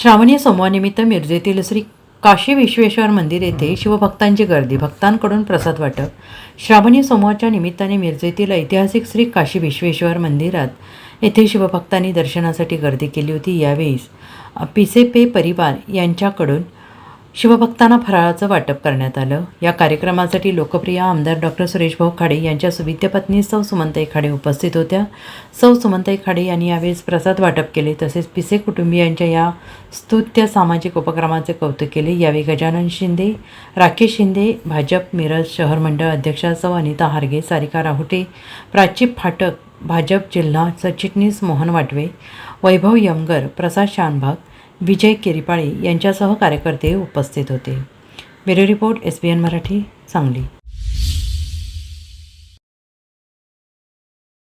श्रावणी सोमवारनिमित्त मिरजेतील श्री काशी विश्वेश्वर मंदिर येथे शिवभक्तांची गर्दी. भक्तांकडून प्रसाद वाटप. श्रावणी सोमवारच्या निमित्ताने मिरजेतील ऐतिहासिक श्री काशी विश्वेश्वर मंदिरात येथे शिवभक्तांनी दर्शनासाठी गर्दी केली होती. यावेळी पिसेपे परिवार यांच्याकडून शिवभक्तांना फराळाचं वाटप करण्यात आलं. या कार्यक्रमासाठी लोकप्रिय आमदार डॉक्टर सुरेश भाऊ खाडे यांच्या सुविद्य पत्नी सौ सुमंताई खाडे उपस्थित होत्या. सौ सुमंताई खाडे यांनी यावेळेस प्रसाद वाटप केले तसेच पिसे कुटुंबियांच्या या स्तुत्य सामाजिक उपक्रमाचे कौतुक केले. यावेळी गजानन शिंदे राकेश शिंदे भाजप मिरज शहर मंडळ अध्यक्षा सौ अनिता हार्गे सारिका राहुटे प्राची फाटक भाजप जिल्हा सरचिटणीस मोहन वाटवे वैभव यमगर प्रसाद शानभाग विजय केरिपाळे यांच्यासह कार्यकर्ते उपस्थित होते. Bureau report S B N Marathi Sangli.